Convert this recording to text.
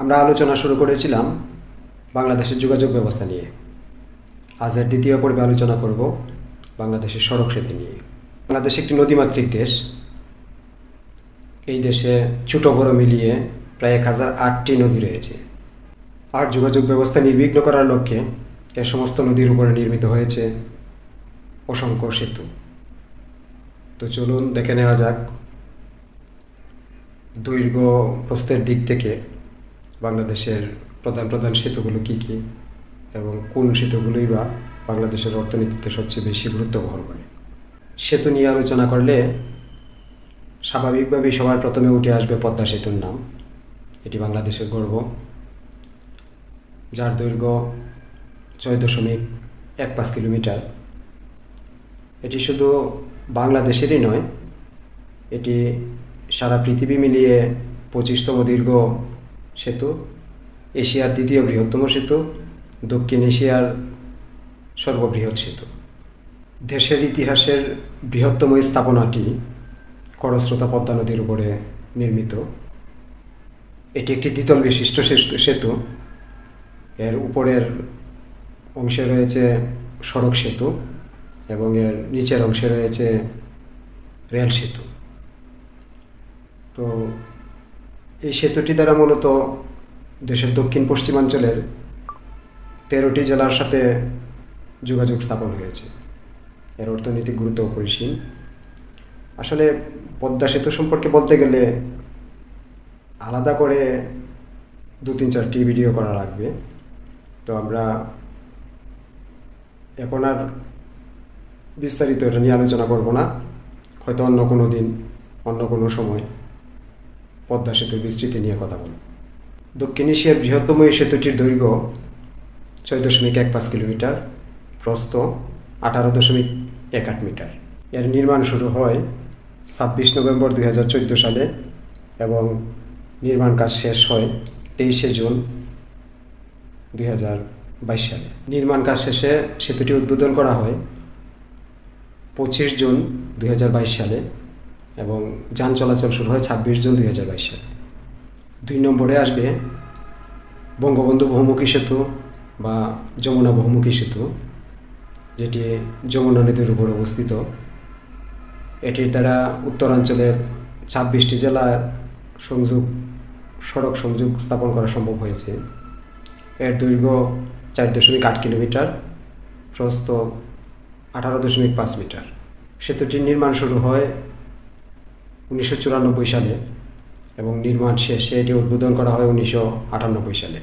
আমরা আলোচনা শুরু করেছিলাম বাংলাদেশের যোগাযোগ ব্যবস্থা নিয়ে। আজের দ্বিতীয় পর্বে আলোচনা করব বাংলাদেশের সড়ক সেতু নিয়ে। বাংলাদেশ একটি নদীমাতৃক দেশ। এই দেশে ছোট বড় মিলিয়ে প্রায় এক হাজার আটটি নদী রয়েছে। আর যোগাযোগ ব্যবস্থা নির্বিঘ্ন করার লক্ষ্যে এ সমস্ত নদীর উপরে নির্মিত হয়েছে অসংখ্য সেতু। তো চলুন দেখে নেওয়া যাক। দৈর্ঘ্য প্রস্থের দিক থেকে বাংলাদেশের প্রধান প্রধান সেতুগুলো কী কী? এবং কোন সেতুগুলোই বা বাংলাদেশের অর্থনীতিতে সবচেয়ে বেশি গুরুত্ব বহন করে? সেতু নিয়ে আলোচনা করলে স্বাভাবিকভাবেই সবার প্রথমে উঠে আসবে পদ্মা সেতুর নাম। এটি বাংলাদেশের গর্ব। যার দৈর্ঘ্য ছয় দশমিক এক পাঁচ কিলোমিটার। এটি শুধু বাংলাদেশেরই নয়, এটি সারা পৃথিবী মিলিয়ে পঁচিশতম দীর্ঘ সেতু, এশিয়ার দ্বিতীয় বৃহত্তম সেতু, দক্ষিণ এশিয়ার সর্ববৃহৎ সেতু। দেশের ইতিহাসের বৃহত্তম স্থাপনাটি খরস্রোতা পদ্মা নদীর উপরে নির্মিত। এটি একটি দ্বিতল বিশিষ্ট সেতু। এর উপরের অংশে রয়েছে সড়ক সেতু এবং এর নিচের অংশে রয়েছে রেল সেতু। তো এই সেতুটি দ্বারা মূলত দেশের দক্ষিণ পশ্চিমাঞ্চলের তেরোটি জেলার সাথে যোগাযোগ স্থাপন হয়েছে। এর অর্থনৈতিক গুরুত্ব অপরিসীম। আসলে পদ্মা সেতু সম্পর্কে বলতে গেলে আলাদা করে দু তিন চারটি ভিডিও করা লাগবে। তো আমরা এখন আর বিস্তারিত এটা নিয়ে আলোচনা করব না। হয়তো অন্য কোনো দিন, অন্য কোনো সময়। পদ্মা সেতুর বিস্তৃতি নিয়ে কথা বলব দক্ষিণ এশিয়ার বৃহত্তম এই সেতুটির দৈর্ঘ্য ছয় দশমিক এক পাঁচ কিলোমিটার, প্রস্থ আঠারো দশমিক এক আট মিটার। এর নির্মাণ শুরু হয় ছাব্বিশ নভেম্বর দুই হাজার চোদ্দ সালে এবং নির্মাণ কাজ শেষ হয় তেইশে জুন দুই হাজার বাইশ সালে। নির্মাণ কাজ শেষে সেতুটি উদ্বোধন করা হয় পঁচিশ জুন দুই হাজার বাইশ সালে। এবং যান চলাচল শুরু হয় ছাব্বিশ জুন দুই হাজার বাইশ সালে। দুই নম্বরে আসবে বঙ্গবন্ধু বহুমুখী সেতু বা যমুনা বহুমুখী সেতু, যেটি যমুনা নদীর উপর অবস্থিত। এটির দ্বারা উত্তরাঞ্চলের ছাব্বিশটি জেলার সংযোগ, সড়ক সংযোগ স্থাপন করা সম্ভব হয়েছে। এর দৈর্ঘ্য চার দশমিক আট কিলোমিটার, প্রস্থ আঠারো দশমিক পাঁচ মিটার। সেতুটির নির্মাণ শুরু হয় উনিশশো চুরানব্বই সালে এবং নির্মাণ শেষে এটি উদ্বোধন করা হয় উনিশশো আটানব্বই সালে।